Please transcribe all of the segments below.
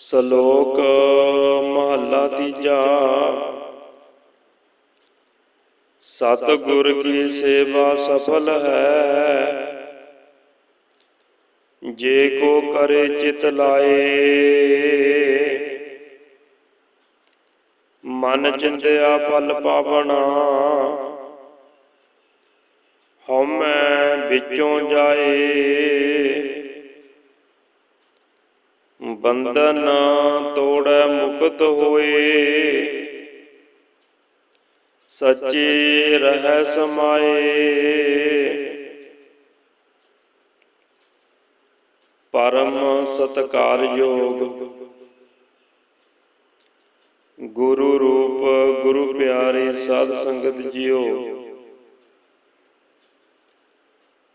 ਸ਼ਲੋਕ ਮਹੱਲਾ ਤੀਜਾ। ਸਤਿਗੁਰ ਕੀ ਸੇਵਾ ਸਫਲ ਹੈ? ਜੇ ਕੋ ਕਰੇ ਚਿਤ ਲਾਏ, ਮਨ ਚਿੰਤਿਆ ਫਲ ਪਾਵਣਾ। ਹਉਮੈ ਵਿੱਚੋਂ ਜਾਏ ਬੰਧਨ ਤੋੜੈ ਮੁਕਤ ਹੋਏ। ਸੱਚੇ ਰਹਿ ਸਮਾਏ। ਪਰਮ ਸਤਕਾਰ ਯੋਗ ਗੁਰੂ ਰੂਪ, ਗੁਰੂ ਪਿਆਰੇ ਸਾਧ ਸੰਗਤ ਜੀਓ।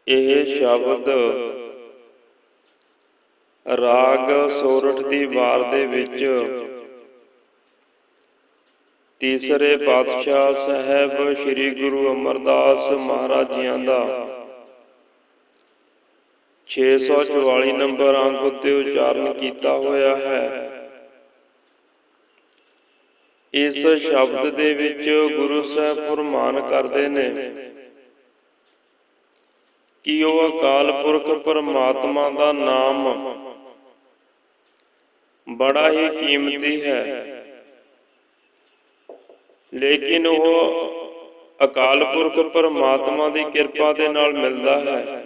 ਇਹ ਸ਼ਬਦ ਰਾਗ ਸੋਰਠ ਦੀ ਵਾਰ ਦੇ ਵਿੱਚ ਤੀਸਰੇ ਪਾਤਸ਼ਾਹ ਸਾਹਿਬ ਸ੍ਰੀ ਗੁਰੂ ਅਮਰਦਾਸ ਮਹਾਰਾਜ ਜੀਆਂ ਦਾ 644 ਨੰਬਰ ਅੰਕ ਉੱਤੇ ਉਚਾਰਨ ਕੀਤਾ ਹੋਇਆ ਹੈ। ਇਸ ਸ਼ਬਦ ਦੇ ਵਿੱਚ ਗੁਰੂ ਸਾਹਿਬ ਫਰਮਾਨ ਕਰਦੇ ਨੇ ਕਿ ਉਹ ਅਕਾਲ ਪੁਰਖ ਪਰਮਾਤਮਾ ਦਾ ਨਾਮ ਬੜਾ ਹੀ ਕੀਮਤੀ ਹੈ। ਲੇਕਿਨ ਉਹ ਅਕਾਲ ਪੁਰਖ ਪਰਮਾਤਮਾ ਦੀ ਕਿਰਪਾ ਦੇ ਨਾਲ ਮਿਲਦਾ ਹੈ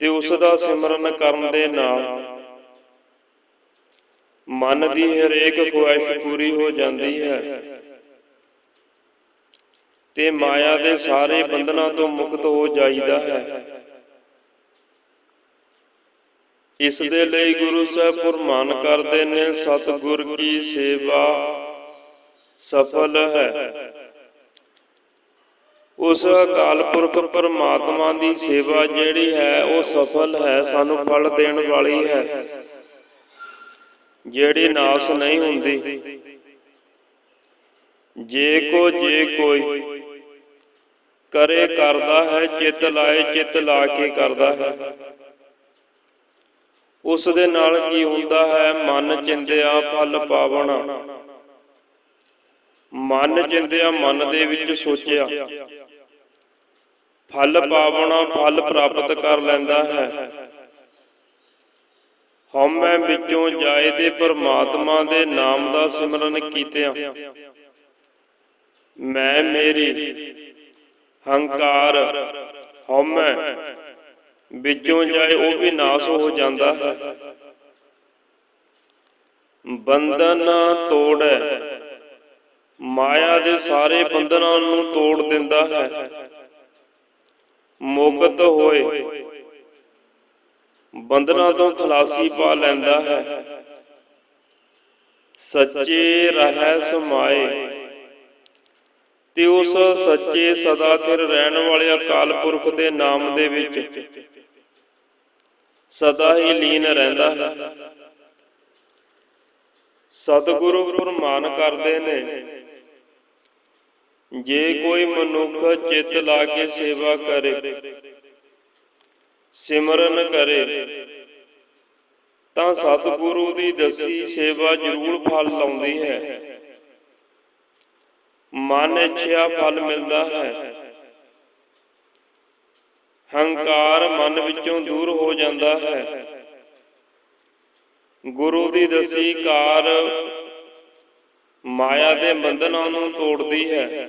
ਤੇ ਉਸ ਦਾ ਸਿਮਰਨ ਕਰਨ ਦੇ ਨਾਲ ਮਨ ਦੀ ਹਰੇਕ ਖੁਆਇਸ਼ ਪੂਰੀ ਹੋ ਜਾਂਦੀ ਹੈ ਤੇ ਮਾਇਆ ਦੇ ਸਾਰੇ ਬੰਧਨਾਂ ਤੋਂ ਮੁਕਤ ਹੋ ਜਾਈਦਾ ਹੈ। ਇਸ ਦੇ ਲਈ ਗੁਰੂ ਸਾਹਿਬ ਫਰਮਾਨ ਕਰਦੇ ਨੇ, ਸਤਿਗੁਰ ਕੀ ਸੇਵਾ ਸਫਲ ਹੈ। ਉਸ ਅਕਾਲ ਪੁਰਖ ਪਰਮਾਤਮਾ ਦੀ ਸੇਵਾ ਜਿਹੜੀ ਹੈ, ਉਹ ਸਫਲ ਹੈ, ਸਾਨੂੰ ਫਲ ਦੇਣ ਵਾਲੀ ਹੈ। ਜਿਹੜੀ ਨਾਸ ਨਹੀਂ ਹੁੰਦੀ, ਜੇ ਕੋ ਜੇ ਕੋਈ ਕਰੇ ਕਰਦਾ ਹੈ, ਚਿੱਤ ਲਾਏ ਚਿੱਤ ਲਾ ਕੇ ਕਰਦਾ ਹੈ। ਉਸ ਦੇ ਨਾਲ ਕੀ ਹੁੰਦਾ ਹੈ? ਮਨ ਚਿੰਦਿਆ ਫਲ ਪਾਵਣਾ। ਮਨ ਚਿੰਦਿਆ ਮਨ ਦੇ ਵਿੱਚ ਸੋਚਿਆ। ਫਲ ਪਾਵਣਾ, ਫਲ ਪ੍ਰਾਪਤ ਕਰ ਲੈਂਦਾ ਹੈ। ਹਉਮੈ ਵਿੱਚੋਂ ਜਾਏ ਦੇ ਪਰਮਾਤਮਾ ਦੇ ਨਾਮ ਦਾ ਸਿਮਰਨ ਕੀਤਿਆਂ। ਮੈਂ ਮੇਰੀ ਹੰਕਾਰ ਹਉਮੈ ਵਿੱਚੋਂ ਜਾਏ ਉਹ ਵੀ ਨਾਸ ਹੋ ਜਾਂਦਾ ਹੈ। ਬੰਧਨ ਤੋੜੈ, ਮਾਇਆ ਦੇ ਸਾਰੇ ਬੰਧਨਾਂ ਨੂੰ ਤੋੜ ਦਿੰਦਾ ਹੈ। ਮੁਕਤ ਹੋਏ, ਬੰਧਨਾਂ ਤੋਂ ਖਲਾਸੀ ਪਾ ਲੈਂਦਾ ਹੈ। ਸੱਚੇ ਰਹਿ ਸਮਾਏ ਤੇ ਉਸ ਸੱਚੇ ਸਦਾ ਸਿਰ ਰਹਿਣ ਵਾਲੇ ਅਕਾਲ ਪੁਰਖ ਦੇ ਨਾਮ ਦੇ ਵਿੱਚ ਸਦਾ ਹੀ ਲੀਨ ਰਹਿੰਦਾ ਹੈ। ਸਤਿਗੁਰੂ ਫਰਮਾਨ ਕਰਦੇ ਨੇ। ਜੇ ਕੋਈ ਮਨੁੱਖ ਚਿੱਤ ਲਾ ਕੇ ਸੇਵਾ ਕਰੇ, ਸਿਮਰਨ ਕਰੇ, ਤਾਂ ਸਤਿਗੁਰੂ ਦੀ ਦਸੀ ਸੇਵਾ ਜ਼ਰੂਰ ਫਲ ਲਾਉਂਦੀ ਹੈ। ਮਨ ਇੱਛਿਆ ਫਲ ਮਿਲਦਾ ਹੈ। ਹੰਕਾਰ ਮਨ ਵਿੱਚੋਂ ਦੂਰ ਹੋ ਜਾਂਦਾ ਹੈ। ਗੁਰੂ ਦੀ ਦਸੀ ਕਾਰ ਮਾਇਆ ਦੇ ਬੰਧਨਾਂ ਨੂੰ ਤੋੜਦੀ ਹੈ।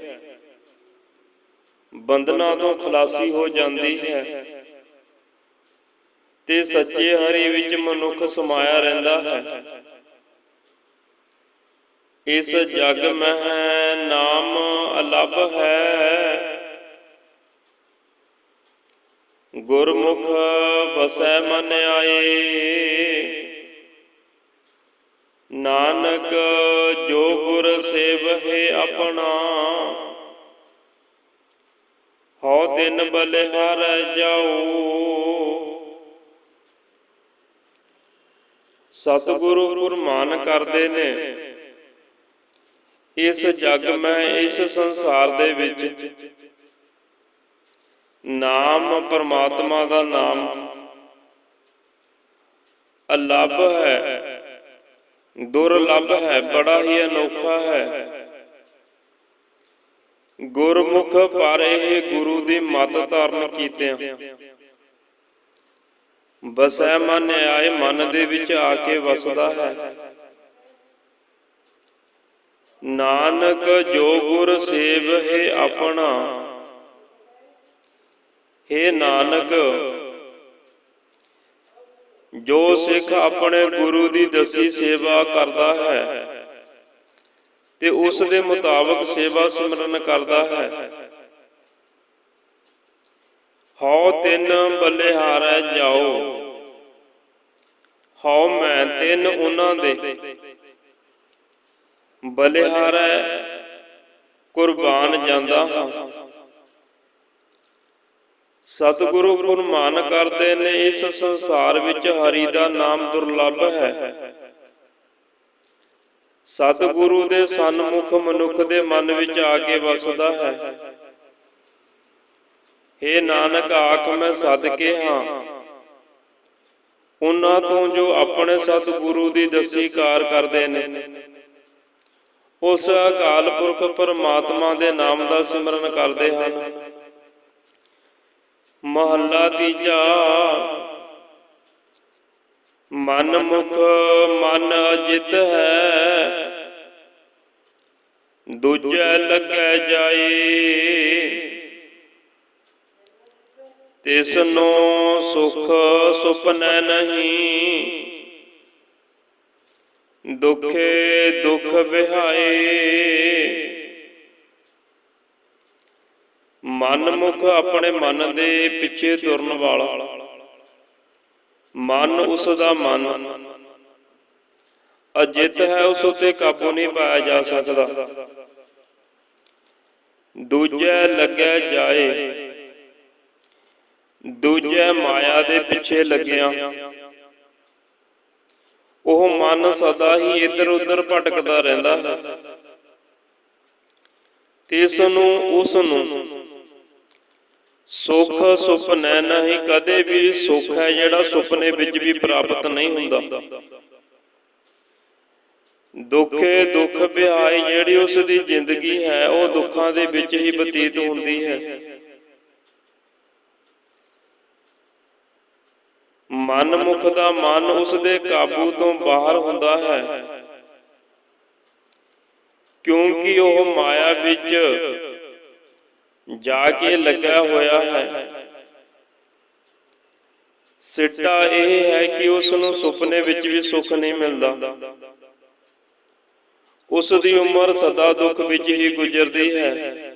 ਬੰਧਨਾਂ ਤੋਂ ਖਲਾਸੀ ਹੋ ਜਾਂਦੀ ਹੈ। ਤੇ ਸੱਚੇ ਹਰੀ ਵਿੱਚ ਮਨੁੱਖ ਸਮਾਇਆ ਰਹਿੰਦਾ ਹੈ। ਇਸ ਜਗ ਮਹਿ ਨਾਮ ਅਲਭ ਹੈ। ਗੁਰਮੁਖ ਬਸੈ ਮਨ ਆਏ। ਨਾਨਕ ਜੋ ਗੁਰ ਸੇਵਹਿ ਆਪਣਾ। ਹਉ ਦਿਨ ਬਲਿਹਾਰ ਜਾਓ ਸਤਿਗੁਰੂ ਫਰਮਾਨ ਕਰਦੇ ਨੇ। ਇਸ ਜਗ ਮੈਂ ਇਸ ਸੰਸਾਰ ਦੇ ਵਿੱਚ ਨਾਮ ਪਰਮਾਤਮਾ ਦਾ ਨਾਮ ਅਲੱਭ ਹੈ। ਦੁਰਲੱਭ ਹੈ ਬੜਾ ਹੀ ਅਨੋਖਾ ਹੈ। ਗੁਰਮੁਖ ਪਰ ਇਹ ਗੁਰੂ ਦੀ ਮਤ ਧਾਰਨ ਕੀਤਿਆਂ। ਬਸੈ ਮਨ ਆਏ ਮਨ ਦੇ ਵਿੱਚ ਆ ਕੇ ਵਸਦਾ ਹੈ। ਨਾਨਕ ਜੋ ਗੁਰ ਸੇਵ ਆਪਣਾ। ਹੈ ਨਾਨਕ, ਜੋ ਸਿੱਖ ਆਪਣੇ ਗੁਰੂ ਦੀ ਦਸੀ ਸੇਵਾ ਕਰਦਾ ਹੈ ਤੇ ਉਸ ਦੇ ਮੁਤਾਬਕ ਸੇਵਾ ਸਿਮਰਨ ਕਰਦਾ ਹੈ। ਹਉ ਤਿੰਨ ਬਲਿਹਾਰੈ ਜਾਓ, ਹਉ ਮੈਂ ਤਿੰਨ ਉਹਨਾਂ ਦੇ। ਬਲਿਹਾਰੈ ਕੁਰਬਾਨ ਜਾਂਦਾ ਹਾਂ। ਸਤਿਗੁਰੂ ਗੁਰਮਾਨ ਕਰਦੇ ਨੇ, ਇਸ ਸੰਸਾਰ ਵਿੱਚ ਹਰੀ ਦਾ ਨਾਮ ਦੁਰਲੱਭ ਹੈ। ਸਤਿਗੁਰੂ ਦੇ ਸਨਮੁਖ ਮਨੁੱਖ ਦੇ ਮਨ ਵਿੱਚ ਆ ਕੇ ਵਸਦਾ ਹੈ। ਏ ਨਾਨਕ, ਆਖ ਮੈਂ ਸਦਕੇ ਹਾਂ। ਉਹਨਾਂ ਤੋਂ ਜੋ ਆਪਣੇ ਸਤਿਗੁਰੂ ਦੀ ਦਸੀ ਕਾਰ ਕਰਦੇ ਨੇ। ਉਸ ਅਕਾਲ ਪੁਰਖ ਪਰਮਾਤਮਾ ਦੇ ਨਾਮ ਦਾ ਸਿਮਰਨ ਕਰਦੇ ਹਨ। ਮਹੱਲਾ ਤੀਜਾ, ਮਨ ਮੁਖ ਮਨ ਅਜਿਤ ਹੈ, ਦੂਜੈ ਲੱਗੈ ਜਾਏ ਤਿਸ ਨੂੰ ਸੁਖ ਸੁਪਨੈ ਨਹੀਂ। ਦੁਖੇ ਦੁਖ ਵਿਹਾਏ। ਮਨ ਮੁਖ ਆਪਣੇ ਮਨ ਦੇ ਪਿੱਛੇ ਤੁਰਨ ਵਾਲਾ। ਮਨ ਉਸ ਦਾ ਮਨ। ਅਜਿੱਤ ਹੈ ਉਸ ਉਤੇ ਕਾਬੂ ਨਹੀਂ ਪਾਇਆ ਜਾ ਸਕਦਾ। ਦੂਜੇ ਲੱਗਿਆ ਜਾਏ। ਦੂਜੇ ਮਾਇਆ ਦੇ ਪਿੱਛੇ ਲੱਗਿਆ। ਉਹ ਮਨ ਸਦਾ ਹੀ ਇੱਧਰ ਉੱਧਰ ਭਟਕਦਾ ਰਹਿੰਦਾ। ਹੈ ਤਿਸ ਨੂੰ, ਉਸ ਨੂੰ ਸੁਖ ਸੁਪਨੈ ਨਹੀਂ ਕਦੇ ਵੀ ਸੁਖ ਹੈ, ਜਿਹੜਾ ਸੁਪਨੇ ਵਿੱਚ ਵੀ ਪ੍ਰਾਪਤ ਨਹੀਂ ਹੁੰਦਾ। ਦੁੱਖੇ ਦੁੱਖ ਵਿਹਾਈ ਜਿਹੜੀ ਉਸ ਦੀ ਜ਼ਿੰਦਗੀ ਹੈ, ਉਹ ਦੁੱਖਾਂ ਦੇ ਵਿੱਚ ਹੀ ਬਤੀਤ ਹੁੰਦੀ ਹੈ। ਮਨ ਮੁਖ ਦਾ ਮਨ ਉਸ ਦੇ ਕਾਬੂ ਤੋਂ ਬਾਹਰ ਹੁੰਦਾ ਹੈ। ਕਿਉਂਕਿ ਉਹ ਮਾਇਆ ਵਿੱਚ ਜਾ ਕੇ ਲੱਗਾ ਹੋਇਆ ਹੈ। ਸਿੱਟਾ ਇਹ ਹੈ ਕਿ ਉਸ ਨੂੰ ਸੁਪਨੇ ਵਿੱਚ ਵੀ ਸੁੱਖ ਨਹੀਂ ਮਿਲਦਾ। ਉਸ ਦੀ ਉਮਰ ਸਦਾ ਦੁੱਖ ਵਿੱਚ ਹੀ ਗੁਜ਼ਰਦੀ ਹੈ।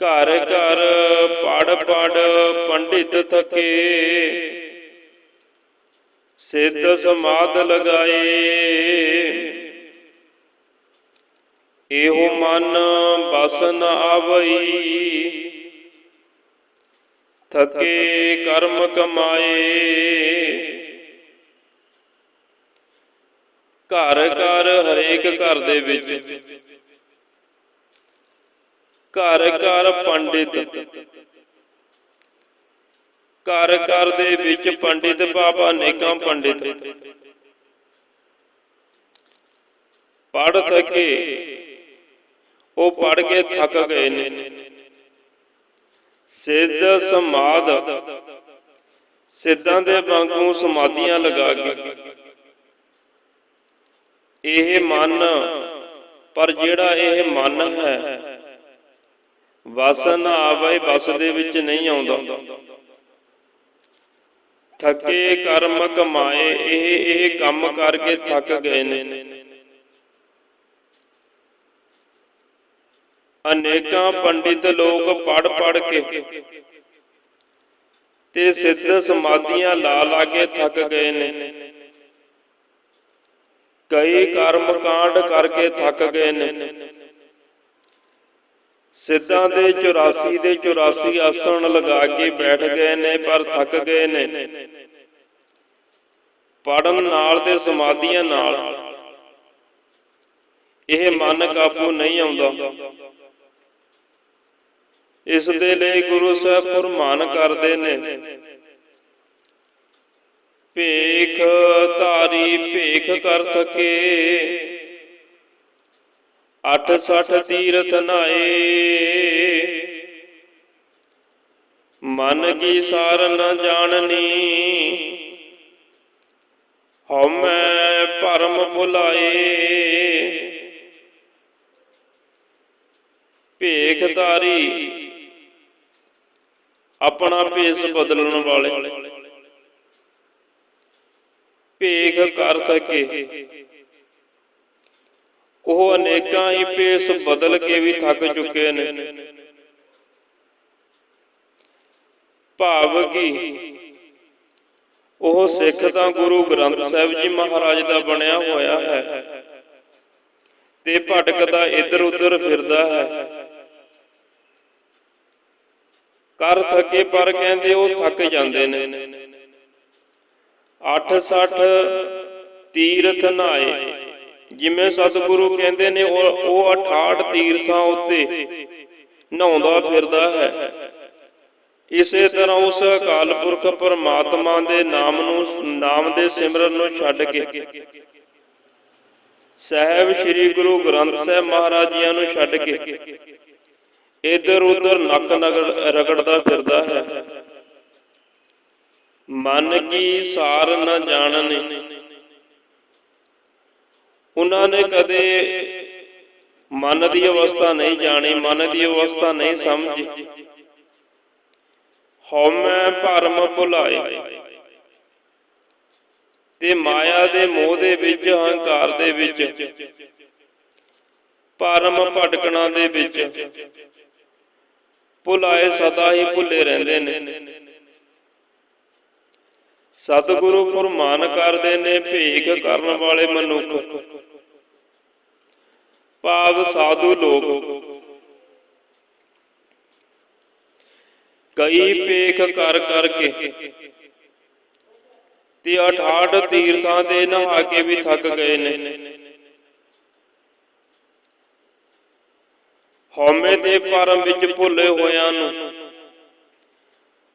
ਘਰ ਘਰ ਪੜ ਪੜ ਪੰਡਿਤ ਥਕੇ। ਸਿੱਧ ਸਮਾਦ ਲਗਾਏ। ਇਹੋ ਮਨ ਬਸ ਨ ਆਵਈ। ਥਕੇ ਕਰਮ ਕਮਾਏ। ਘਰ ਘਰ ਹਰੇਕ ਘਰ ਦੇ ਵਿੱਚ ਘਰ ਘਰ ਪੰਡਿਤ। ਘਰ ਘਰ ਦੇ ਵਿੱਚ ਪੰਡਿਤ ਬਾਬਾ ਅਨੇਕਾਂ ਪੰਡਿਤ। ਪੜ ਥਕੇ ਉਹ ਪੜ ਕੇ ਥੱਕ ਗਏ ਨੇ। ਸਿੱਧ ਸਮਾਦ ਸਿੱਧਾਂ ਦੇ ਵਾਂਗੂ ਸਮਾਧੀਆਂ ਲਗਾ ਕੇ। ਇਹ ਮਨ, ਪਰ ਜਿਹੜਾ ਇਹ ਮਨ ਹੈ ਵਸ ਨਾ ਆਵੇ ਬਸ ਦੇ ਵਿੱਚ ਨਹੀਂ ਆਉਂਦਾ। ਥੱਕੇ ਕਰਮ ਕਮਾਏ, ਇਹ ਇਹ ਕੰਮ ਕਰਕੇ ਥੱਕ ਗਏ ਨੇ। ਅਨੇਕਾਂ ਪੰਡਿਤ ਲੋਕ ਪੜ ਪੜ ਕੇ ਤੇ ਸਿੱਧ ਸਮਾਧੀਆਂ ਲਾ ਲਾ ਕੇ ਥੱਕ ਗਏ ਨੇ। ਕਈ ਕਰਮ ਕਾਂਡ ਕਰਕੇ ਥੱਕ ਗਏ ਨੇ। ਸਿੱਧਾਂ ਦੇ 84 ਦੇ 84 ਆਸਣ ਲਗਾ ਕੇ ਬੈਠ ਗਏ ਨੇ, ਪਰ ਥੱਕ ਗਏ ਨੇ। ਪੜਨ ਨਾਲ ਤੇ ਸਮਾਧੀਆਂ ਨਾਲ। ਇਹ ਮਨ ਕਾਬੂ ਨਹੀਂ ਆਉਂਦਾ। ਇਸ ਦੇ ਲਈ ਗੁਰੂ ਸਾਹਿਬ ਫਰਮਾਨ ਕਰਦੇ ਨੇ, ਭੇਖ ਧਾਰੀ ਭੇਖ ਕਰ ਥਕੇ। ਅੱਠ ਸਠ ਤੀਰਥ ਨਾਏ। ਮਨ ਕੀ ਸਾਰ ਨ ਜਾਣਨੀ। ਹਉਮੈ ਭਰਮ ਭੁਲਾਏ। ਭੇਖ ਧਾਰੀ। ਆਪਣਾ ਭੇਸ ਬਦਲਣ ਵਾਲੇ। ਭੇਖ ਕਰ ਥਕੇ ਉਹ ਅਨੇਕਾਂ ਹੀ ਪੇਸ ਬਦਲ ਕੇ ਵੀ ਥੱਕ ਚੁੱਕੇ ਨੇ। ਭਾਵ ਕੀ? ਉਹ ਸਿੱਖ ਤਾਂ ਗੁਰੂ ਗ੍ਰੰਥ ਸਾਹਿਬ ਜੀ ਮਹਾਰਾਜ ਦਾ ਬਣਿਆ ਹੋਇਆ ਹੈ ਤੇ ਭਟਕਦਾ ਇੱਧਰ ਉੱਧਰ ਫਿਰਦਾ ਹੈ। ਕਰ ਥੱਕੇ ਪਰ ਕਹਿੰਦੇ ਉਹ ਥੱਕ ਜਾਂਦੇ ਨੇ। 860 ਤੀਰਥ ਨਾਏ। ਜਿਵੇਂ ਸਤਿਗੁਰੂ ਕਹਿੰਦੇ ਨੇ, ਉਹ 68 ਤੀਰਥਾਂ ਉੱਤੇ ਨਹਾਉਂਦਾ ਫਿਰਦਾ ਹੈ। ਇਸੇ ਤਰ੍ਹਾਂ ਉਸ ਅਕਾਲ ਪੁਰਖ ਪਰਮਾਤਮਾ ਦੇ ਨਾਮ ਨੂੰ, ਨਾਮ ਦੇ ਸਿਮਰਨ ਨੂੰ ਛੱਡ ਕੇ ਸਹਿਬ ਸ੍ਰੀ ਗੁਰੂ ਗ੍ਰੰਥ ਸਾਹਿਬ ਮਹਾਰਾਜ ਜੀਆਂ ਨੂੰ ਛੱਡ ਕੇ ਇਧਰ ਉਧਰ ਨੱਕ ਨਗੜ ਰਗੜਦਾ ਫਿਰਦਾ ਹੈ। ਮਨ ਕੀ ਸਾਰ ਨ ਜਾਣਨੇ। ਉਹਨਾਂ ਨੇ ਕਦੇ ਮਨ ਦੀ ਅਵਸਥਾ ਨਹੀਂ ਜਾਣੀ, ਮਨ ਦੀ ਅਵਸਥਾ ਨਹੀਂ ਸਮਝੀ। ਹਉਮੈ ਭਰਮ ਭੁਲਾਏ। ਤੇ ਮਾਇਆ ਦੇ ਮੋਹ ਦੇ ਵਿੱਚ ਹੰਕਾਰ ਦੇ ਵਿੱਚ, ਭਰਮ ਭਟਕਣਾ ਦੇ ਵਿੱਚ ਭੁਲਾਏ ਸਦਾ ਹੀ ਭੁੱਲੇ ਰਹਿੰਦੇ ਨੇ। ਸਤਿਗੁਰੂ ਫਰਮਾਨ ਕਰਦੇ ਨੇ, ਭੇਖ ਕਰਨ ਵਾਲੇ ਮਨੁੱਖ। ਭਾਵ ਸਾਧੂ ਲੋਕ। ਕਈ ਭੇਖ ਕਰ ਕਰਕੇ ਤੇ 68 ਤੀਰਥਾਂ ਦੇ ਨਹਾ ਕੇ ਵੀ ਥੱਕ ਗਏ ਨੇ। ਹਉਮੈ ਦੇ ਪਰਮ ਵਿੱਚ ਭੁੱਲੇ ਹੋਇਆਂ ਨੂੰ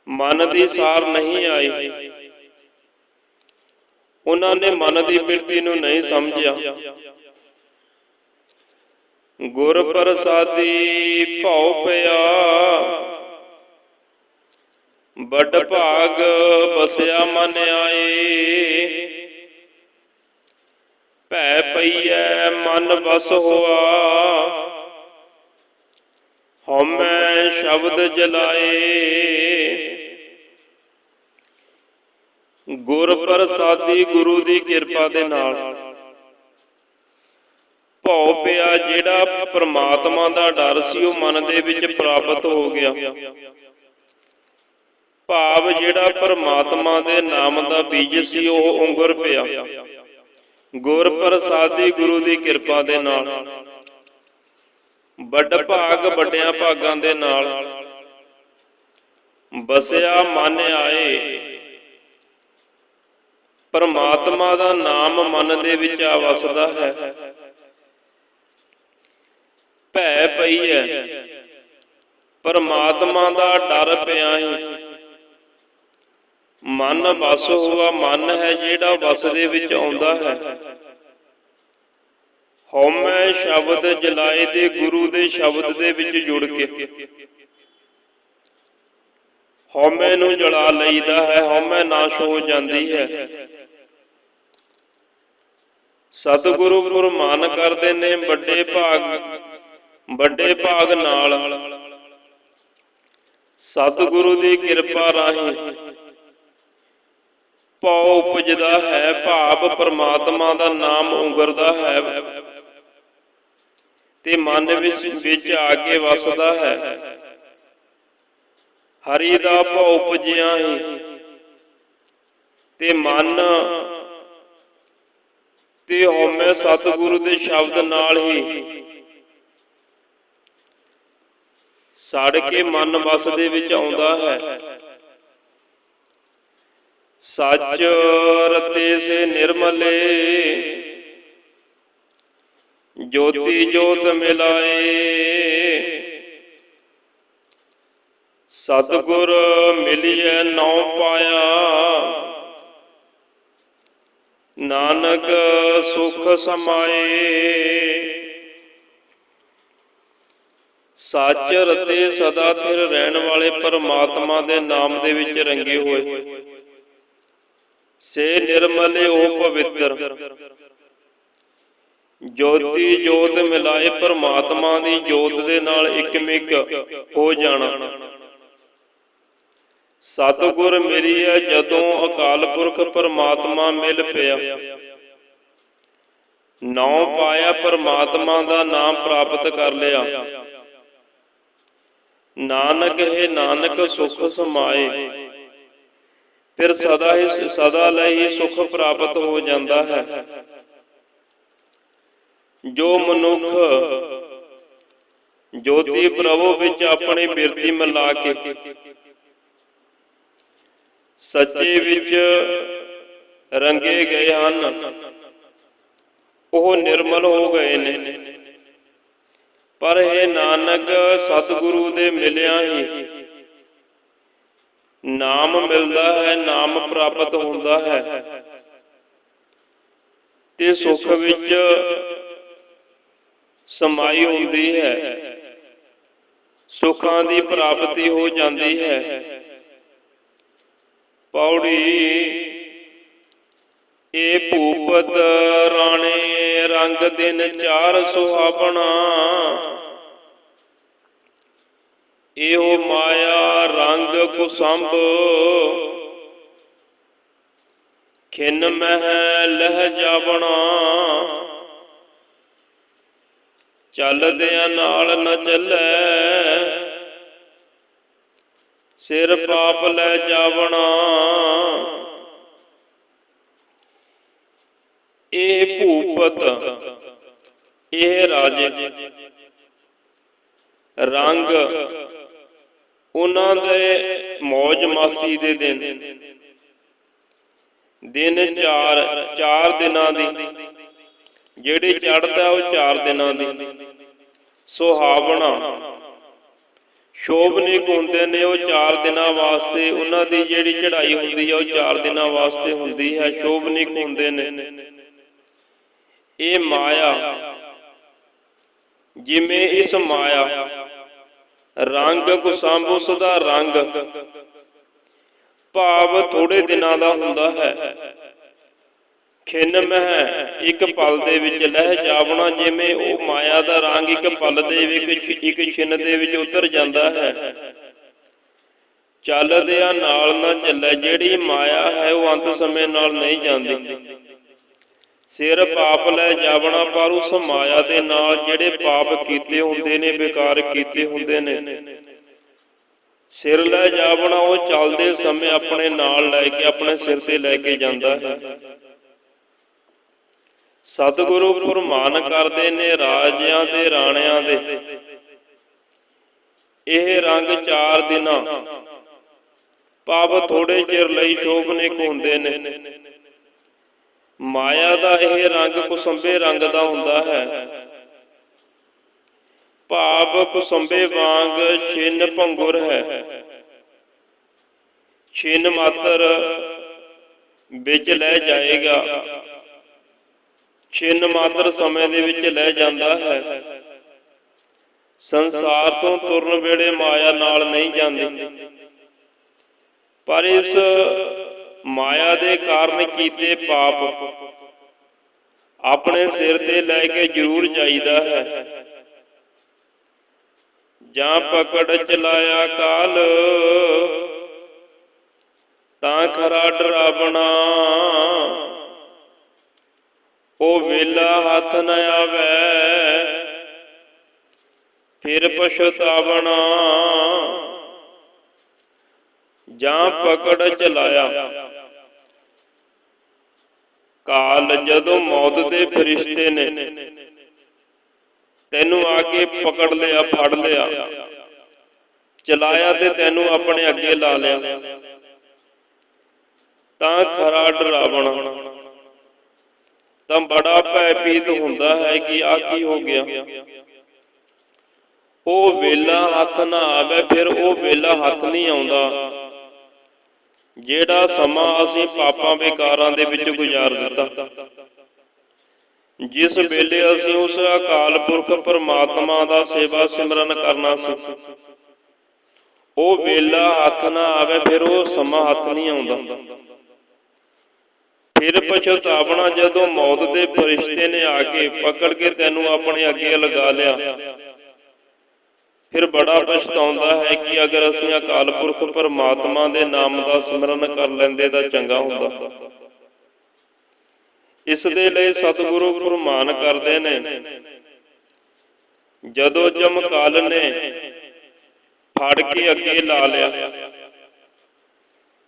ਮਨ ਦੀ ਸਾਰ ਨਹੀਂ ਆਈ। ਉਹਨਾਂ ਨੇ ਮਨ ਦੀ ਬਿਰਤੀ ਨੂੰ ਨਹੀਂ ਸਮਝਿਆ। ਗੁਰ ਪ੍ਰਸਾਦੀ ਭਉ ਪਿਆ। ਵੱਡ ਭਾਗ ਬਸਿਆ ਮਨ ਆਏ। ਭੈ ਪਈਐ ਮਨ ਬਸ ਹੋਆ। ਹਉਮੈ ਸ਼ਬਦ ਜਲਾਏ। ਗੁਰ ਪ੍ਰਸਾਦੀ ਗੁਰੂ ਦੀ ਕਿਰਪਾ ਦੇ ਨਾਲ। ਭਉ ਪਿਆ ਜਿਹੜਾ ਪ੍ਰਮਾਤਮਾ ਦਾ ਡਰ ਸੀ, ਉਹ ਮਨ ਦੇ ਵਿੱਚ ਪ੍ਰਾਪਤ ਹੋ ਗਿਆ। ਭਾਵ ਜਿਹੜਾ ਪਰਮਾਤਮਾ ਦੇ ਨਾਮ ਦਾ ਬੀਜ ਸੀ, ਉਹ ਉਂਗਰ ਪਿਆ। ਗੁਰ ਪ੍ਰਸਾਦੀ ਗੁਰੂ ਦੀ ਕਿਰਪਾ ਦੇ ਨਾਲ। ਵੱਡ ਭਾਗ ਵੱਡਿਆਂ ਭਾਗਾਂ ਦੇ ਨਾਲ। ਬਸਿਆ ਮਨ ਆਏ। ਪਰਮਾਤਮਾ ਦਾ ਨਾਮ ਮਨ ਦੇ ਵਿੱਚ ਆ ਵਸਦਾ ਹੈ। ਭੈ ਪਈ ਹੈ ਪਰਮਾਤਮਾ ਦਾ ਡਰ ਪਿਆ ਹੀ ਮਨ ਵਸ ਹੋਆ ਮਨ ਹੈ ਜਿਹੜਾ ਵਸ ਦੇ ਵਿੱਚ ਆਉਂਦਾ ਹੈ। ਹਉਮੈ ਸ਼ਬਦ ਜਲਾਏ ਦੇ ਗੁਰੂ ਦੇ ਸ਼ਬਦ ਦੇ ਵਿੱਚ ਜੁੜ ਕੇ। ਹਉਮੈ ਨੂੰ ਜਲਾ ਲਈਦਾ ਹੈ ਹਉਮੈ ਨਾਸ਼ ਹੋ ਜਾਂਦੀ ਹੈ। ਸਤਿਗੁਰੂ ਗੁਰਮਾਨ ਕਰਦੇ ਨੇ ਵੱਡੇ ਭਾਗ ਵੱਡੇ ਭਾਗ ਨਾਲ। ਸਤਿਗੁਰੂ ਦੀ ਕਿਰਪਾ ਰਾਹੀਂ ਭਉ ਉਪਜਦਾ ਹੈ ਭਾਵ ਪਰਮਾਤਮਾ ਦਾ ਨਾਮ ਉਂਗਰਦਾ ਹੈ। ਤੇ ਮਨ ਵਿੱਚ ਵਿੱਚ ਆ ਕੇ ਵਸਦਾ ਹੈ। ਹਰੀ ਦਾ ਭਉ ਉਪਜਿਆ ਹੀ। ਤੇ ਮਨ ਤੇ ਹਉਮੈ ਸਤਿਗੁਰੂ ਦੇ ਸ਼ਬਦ ਨਾਲ ਹੀ ਸੜ ਕੇ ਮਨ ਵਸ ਦੇ ਵਿੱਚ ਆਉਂਦਾ ਹੈ। ਸੱਚ ਰਤੇ ਸੇ ਨਿਰਮਲੇ। ਜੋਤੀ ਜੋਤ ਮਿਲਾਏ। ਸਤਗੁਰ ਮਿਲਿਐ ਨਉ ਪਾਇਆ। ਨਾਨਕ ਸੁਖ ਸਮਾਏ। ਸੱਚ ਰਤੇ ਸਦਾ ਥਿਰ ਰਹਿਣ ਵਾਲੇ ਪਰਮਾਤਮਾ ਦੇ ਨਾਮ ਦੇ ਵਿੱਚ ਰੰਗੇ ਹੋਏ। ਸੇ ਨਿਰਮਲੇ ਉਹ ਪਵਿੱਤਰ। ਜੋਤੀ ਜੋਤ ਮਿਲਾਏ ਪਰਮਾਤਮਾ ਦੀ ਜੋਤ ਦੇ ਨਾਲ ਇਕਮਿਕ ਹੋ ਜਾਣਾ। ਸਤਿਗੁਰ ਮੇਰੀ ਹੈ ਜਦੋਂ ਅਕਾਲ ਪੁਰਖ ਪਰਮਾਤਮਾ ਮਿਲ ਪਿਆ। ਨੌ ਪਾਇਆ ਪਰਮਾਤਮਾ ਦਾ ਨਾਮ ਪ੍ਰਾਪਤ ਕਰ ਲਿਆ। ਨਾਨਕ ਹੈ ਨਾਨਕ ਸੁਖ ਸਮਾਏ। ਫਿਰ ਸਦਾ ਹੀ ਸਦਾ ਲਈ ਸੁਖ ਪ੍ਰਾਪਤ ਹੋ ਜਾਂਦਾ ਹੈ। ਜੋ ਮਨੁੱਖ ਜੋਤੀ ਪ੍ਰਭੂ ਵਿੱਚ ਆਪਣੀ ਬਿਰਤੀ ਮਿਲਾ ਕੇ ਸੱਚੇ ਵਿੱਚ ਰੰਗੇ ਗਏ ਹਨ, ਉਹ ਨਿਰਮਲ ਹੋ ਗਏ ਨੇ। ਪਰ ਇਹ ਨਾਨਕ ਸਤਿਗੁਰੂ ਦੇ ਮਿਲਿਆ ਹੀ ਨਾਮ ਮਿਲਦਾ ਹੈ, ਨਾਮ ਪ੍ਰਾਪਤ ਹੁੰਦਾ ਹੈ। ਤੇ ਸੁਖ ਵਿੱਚ ਸਮਾਈ ਹੁੰਦੀ ਹੈ। ਸੁਖਾਂ ਦੀ ਪ੍ਰਾਪਤੀ ਹੋ ਜਾਂਦੀ ਹੈ। ਪੌੜੀ ਇਹ ਭੂਪਤ ਰਾਣੇ ਰੰਗ ਦਿਨ ਚਾਰ ਸੁਹਾਵਣਾ। ਇਹੋ ਮਾਇਆ ਰੰਗ ਕੁਸੰਭ ਖਿੰਨ ਮਹਿ ਲਹਿ ਜਾਵਣਾ। ਚੱਲਦਿਆਂ ਨਾਲ ਨ ਚੱਲੈ। ਸਿਰ ਪਾਪ ਲੈ ਜਾਵਣਾ। ਇਹ ਭੂਪਤ, ਇਹ ਰਾਜੇ ਰੰਗ ਉਹਨਾਂ ਦੇ ਮौज ਮਾਸੀ ਦੇ ਦਿਨ। ਦਿਨ ਚਾਰ ਚਾਰ ਦਿਨਾਂ ਦੀ। ਜਿਹੜੇ ਚੜਦਾ ਉਹ ਚਾਰ ਦਿਨਾਂ ਦੀ। ਸੁਹਾਵਣਾ। ਸ਼ੋਭਨੀਕ ਹੁੰਦੇ ਨੇ ਉਹ ਚਾਰ ਦਿਨਾਂ ਵਾਸਤੇ। ਉਹਨਾਂ ਦੀ ਜਿਹੜੀ ਚੜ੍ਹਾਈ ਹੁੰਦੀ ਹੈ ਉਹ ਚਾਰ ਦਿਨਾਂ ਵਾਸਤੇ ਹੁੰਦੀ ਹੈ। ਸ਼ੋਭਨੀਕ ਹੁੰਦੇ ਨੇ। ਇਹ ਮਾਇਆ। ਜਿਵੇਂ ਇਸ ਮਾਇਆ ਰੰਗ ਕੁਸੰਭ ਉਸ ਦਾ ਰੰਗ। ਭਾਵ ਥੋੜੇ ਦਿਨਾਂ ਦਾ ਹੁੰਦਾ ਹੈ। ਖਿੰਨ ਮਹਿ ਇੱਕ ਪਲ ਦੇ ਵਿੱਚ ਲਹਿ ਜਾਵਣਾ ਜਿਵੇਂ ਉਹ ਮਾਇਆ ਦਾ ਰੰਗ ਇੱਕ ਪਲ ਦੇ ਵਿੱਚ ਇੱਕ ਛਿਨ ਦੇ ਵਿੱਚ ਉਤਰ ਜਾਂਦਾ ਹੈ। ਚੱਲਦਿਆਂ ਨਾਲ ਨਾ ਚੱਲੇ ਜਿਹੜੀ ਮਾਇਆ ਹੈ ਉਹ ਅੰਤ ਸਮੇਂ ਨਾਲ ਨਹੀਂ ਜਾਂਦੀ। ਸਿਰ ਪਾਪ ਲੈ ਜਾਵਣਾ ਪਰ ਉਸ ਮਾਇਆ ਦੇ ਨਾਲ ਜਿਹੜੇ ਪਾਪ ਕੀਤੇ ਹੁੰਦੇ ਨੇ ਬੇਕਾਰ ਕੀਤੇ ਹੁੰਦੇ ਨੇ। ਸਿਰ ਲੈ ਜਾਵਣਾ ਉਹ ਚੱਲਦੇ ਸਮੇਂ ਆਪਣੇ ਨਾਲ ਲੈ ਕੇ ਆਪਣੇ ਸਿਰ ਤੇ ਲੈ ਕੇ ਜਾਂਦਾ ਹੈ। ਸਤਿਗੁਰੂ ਫਰਮਾਨ ਕਰਦੇ ਨੇ ਰਾਜਿਆਂ ਤੇ ਰਾਣਿਆਂ ਦੇ। ਇਹ ਰੰਗ ਚਾਰ ਦਿਨਾਂ। ਪਾਪ ਥੋੜੇ ਚਿਰ ਲਈ ਸ਼ੋਭਨਿਕ ਹੁੰਦੇ ਨੇ। ਮਾਇਆ ਦਾ ਇਹ ਰੰਗ ਕੁਸੰਬੇ ਰੰਗ ਦਾ ਹੁੰਦਾ ਹੈ। ਭਾਵ ਕੁਸੰਬੇ ਵਾਂਗ ਛਿੰਨ ਭੰਗੁਰ ਹੈ। ਛਿੰਨ ਮਾਤਰ ਵਿੱਚ ਲੈ ਜਾਏਗਾ। ਛਿੰਨ ਮਾਤਰ ਸਮੇਂ ਦੇ ਵਿੱਚ ਲੈ ਜਾਂਦਾ ਹੈ। ਸੰਸਾਰ ਤੋਂ ਤੁਰਨ ਵੇਲੇ ਮਾਇਆ ਨਾਲ ਨਹੀਂ ਜਾਂਦੀ। ਪਰ ਇਸ ਮਾਇਆ ਦੇ ਕਾਰਨ ਕੀਤੇ ਪਾਪ ਆਪਣੇ ਸਿਰ ਤੇ ਲੈ ਕੇ ਜ਼ਰੂਰ ਜਾਈਦਾ ਹੈ। ਜਾਂ ਪਕੜ ਚਲਾਇਆ ਕਾਲ, ਤਾਂ ਖਰਾ ਡਰਾਵਣਾ ਉਹ ਵੇਲਾ ਹੱਥ ਨ ਆਵੇ, ਫਿਰ ਪਛਤਾਵਣਾ। ਜਾਂ ਪਕੜ ਚਲਾਇਆ। ਕਾਲ ਜਦੋਂ ਮੌਤ ਦੇ ਫਰਿਸ਼ਤੇ ਨੇ ਤੈਨੂੰ ਆ ਕੇ ਪਕੜ ਲਿਆ ਫੜ ਲਿਆ। ਚਲਾਇਆ ਤੇ ਤੈਨੂੰ ਆਪਣੇ ਅੱਗੇ ਲਾ ਲਿਆ। ਤਾਂ ਖਰਾ ਡਰਾਵਣਾ ਤਾਂ ਬੜਾ ਭੈਭੀਤ ਹੁੰਦਾ ਹੈ ਕਿ ਆ ਕੀ ਹੋ ਗਿਆ। ਉਹ ਵੇਲਾ ਹੱਥ ਨਾ ਆਵੇ ਫਿਰ ਉਹ ਵੇਲਾ ਹੱਥ ਨਹੀਂ ਆਉਂਦਾ। ਜਿਹੜਾ ਸਮਾਂ ਅਸੀਂ ਪਾਪਾਂ ਬੇਕਾਰਾਂ ਦੇ ਵਿੱਚ ਗੁਜ਼ਾਰ ਦਿੱਤਾ। ਜਿਸ ਵੇਲੇ ਅਸੀਂ ਉਸ ਅਕਾਲ ਪੁਰਖ ਪਰਮਾਤਮਾ ਦਾ ਸੇਵਾ ਸਿਮਰਨ ਕਰਨਾ ਸੀ। ਉਹ ਵੇਲਾ ਹੱਥ ਨਾ ਆਵੇ, ਫਿਰ ਉਹ ਸਮਾਂ ਹੱਥ ਨਹੀਂ ਆਉਂਦਾ। ਫਿਰ ਪਛਤਾਵਣਾ ਜਦੋਂ ਮੌਤ ਦੇ ਫਰਿਸ਼ਤੇ ਨੇ ਆ ਕੇ ਪਕੜ ਕੇ ਤੈਨੂੰ ਆਪਣੇ ਅੱਗੇ ਲਗਾ ਲਿਆ। ਫਿਰ ਬੜਾ ਪਛਤਾਉਂਦਾ ਹੈ ਕਿ ਅਗਰ ਅਸੀਂ ਅਕਾਲ ਪੁਰਖ ਪਰਮਾਤਮਾ ਦੇ ਨਾਮ ਦਾ ਸਿਮਰਨ ਕਰ ਲੈਂਦੇ ਤਾਂ ਚੰਗਾ ਹੁੰਦਾ। ਇਸ ਦੇ ਲਈ ਸਤਿਗੁਰੂ ਫਰਮਾਨ ਕਰਦੇ ਨੇ, ਜਦੋਂ ਜਮਕਾਲ ਨੇ ਫੜ ਕੇ ਅੱਗੇ ਲਾ ਲਿਆ,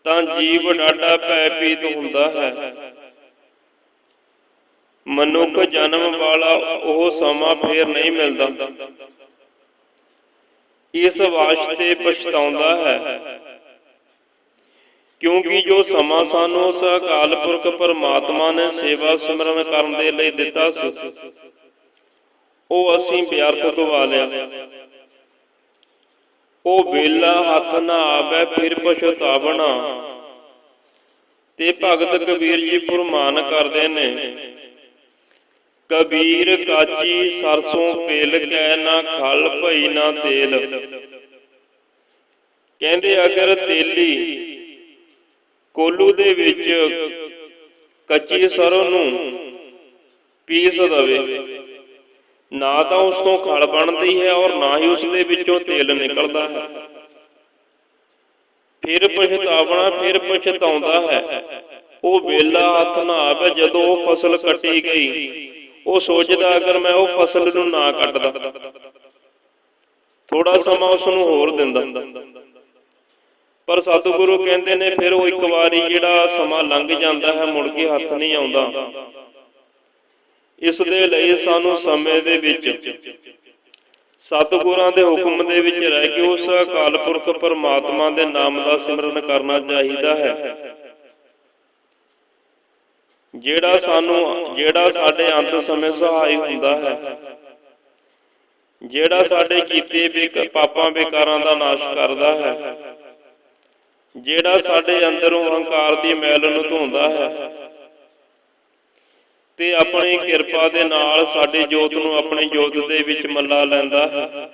ਤਾਂ ਜੀਵ ਡਾਡਾ ਭੈ ਪੀਤ ਹੁੰਦਾ ਹੈ। ਮਨੁੱਖ ਜਨਮ ਵਾਲਾ ਉਹ ਸਮਾਂ ਫੇਰ ਨਹੀਂ ਮਿਲਦਾ। ਇਸ ਵਾਸਤੇ ਪਛਤਾਉਂਦਾ ਹੈ। ਕਿਉਂਕਿ ਜੋ ਸਮਾਂ ਸਾਨੂੰ ਉਸ ਅਕਾਲ ਪੁਰਖ ਪਰਮਾਤਮਾ ਨੇ ਸੇਵਾ ਸਿਮਰਨ ਕਰਨ ਦੇ ਲਈ ਦਿੱਤਾ ਸੀ, ਉਹ ਅਸੀਂ ਵਿਅਰਥ ਗਵਾ ਲਿਆ। ਉਹ ਵੇਲਾ ਹੱਥ ਨਾ ਆਵੇ, ਫਿਰ ਪਛਤਾਵਣਾ। ਤੇ ਭਗਤ ਕਬੀਰ ਜੀ ਫਰਮਾਨ ਕਰਦੇ ਨੇ ਕਬੀਰ ਕਾਚੀ ਸਰਸੋਂ ਪੇਲ ਕੈ ਨਾ ਖਲ ਭਈ ਨਾ ਤੇਲ। ਕਹਿੰਦੇ ਅਗਰ ਤੇਲੀ। ਕੋਲੂ ਦੇ ਵਿੱਚ ਕੱਚੀ ਸਰੋਂ ਨੂੰ ਪੀਸ ਦਵੇ। ਨਾ ਤਾਂ ਉਸ ਤੋਂ ਖਲ ਬਣਦੀ ਹੈ ਔਰ ਨਾ ਹੀ ਉਸ ਦੇ ਵਿੱਚੋਂ ਤੇਲ ਨਿਕਲਦਾ ਹੈ। ਫਿਰ ਪਛਤਾਵਣਾ ਫਿਰ ਪਛਤਾਉਂਦਾ ਹੈ। ਉਹ ਵੇਲਾ ਹੱਥ ਨਾ ਆਵੇ ਜਦੋਂ ਉਹ ਫਸਲ ਕੱਟੀ ਗਈ। ਉਹ ਸੋਚਦਾ ਅਗਰ ਮੈਂ ਉਹ ਫਸਲ ਨੂੰ ਨਾ ਕੱਟਦਾ ਥੋੜਾ ਸਮਾਂ ਉਸ ਨੂੰ ਹੋਰ ਦਿੰਦਾ। ਪਰ ਸਤਿਗੁਰੂ ਕਹਿੰਦੇ ਨੇ, ਫਿਰ ਉਹ ਇੱਕ ਵਾਰੀ ਜਿਹੜਾ ਸਮਾਂ ਲੰਘ ਜਾਂਦਾ ਹੈ, ਮੁੜ ਕੇ ਹੱਥ ਨਹੀਂ ਆਉਂਦਾ। ਇਸ ਦੇ ਲਈ ਸਾਨੂੰ ਸਮੇਂ ਦੇ ਵਿੱਚ ਸਤਿਗੁਰਾਂ ਦੇ ਹੁਕਮ ਦੇ ਵਿੱਚ ਰਹਿ ਕੇ ਉਸ ਅਕਾਲ ਪੁਰਖ ਪਰਮਾਤਮਾ ਦੇ ਨਾਮ ਦਾ ਸਿਮਰਨ ਕਰਨਾ ਚਾਹੀਦਾ ਹੈ। ਜਿਹੜਾ ਸਾਨੂੰ ਜਿਹੜਾ ਸਾਡੇ ਅੰਤ ਸਮੇਂ ਸਹਾਈ ਹੁੰਦਾ ਹੈ। ਜਿਹੜਾ ਸਾਡੇ ਕੀਤੇ ਬੇਕ ਪਾਪਾਂ ਬੇਕਾਰਾਂ ਦਾ ਨਾਸ਼ ਕਰਦਾ ਹੈ। ਜਿਹੜਾ ਸਾਡੇ ਅੰਦਰੋਂ ਹੰਕਾਰ ਦੀ ਮੈਲ ਨੂੰ ਧੋਂਦਾ ਹੈ। ਤੇ ਆਪਣੀ ਕਿਰਪਾ ਦੇ ਨਾਲ ਸਾਡੀ ਜੋਤ ਨੂੰ ਆਪਣੀ ਜੋਤ ਦੇ ਵਿੱਚ ਮੱਲਾ ਲੈਂਦਾ ਹੈ।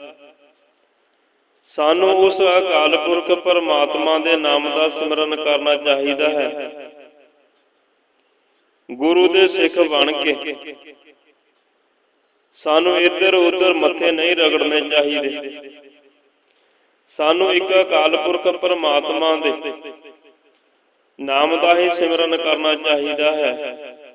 ਸਾਨੂੰ ਉਸ ਅਕਾਲ ਪੁਰਖ ਪਰਮਾਤਮਾ ਦੇ ਨਾਮ ਦਾ ਸਿਮਰਨ ਕਰਨਾ ਚਾਹੀਦਾ ਹੈ। ਗੁਰੂ ਦੇ ਸਿੱਖ ਬਣ ਕੇ। ਸਾਨੂੰ ਇੱਧਰ ਉੱਧਰ ਮੱਥੇ ਨਹੀਂ ਰਗੜਨੇ ਚਾਹੀਦੇ। ਸਾਨੂੰ ਇੱਕ ਅਕਾਲ ਪੁਰਖ ਪਰਮਾਤਮਾ ਦੇ ਨਾਮ ਦਾ ਹੀ ਸਿਮਰਨ ਕਰਨਾ ਚਾਹੀਦਾ ਹੈ।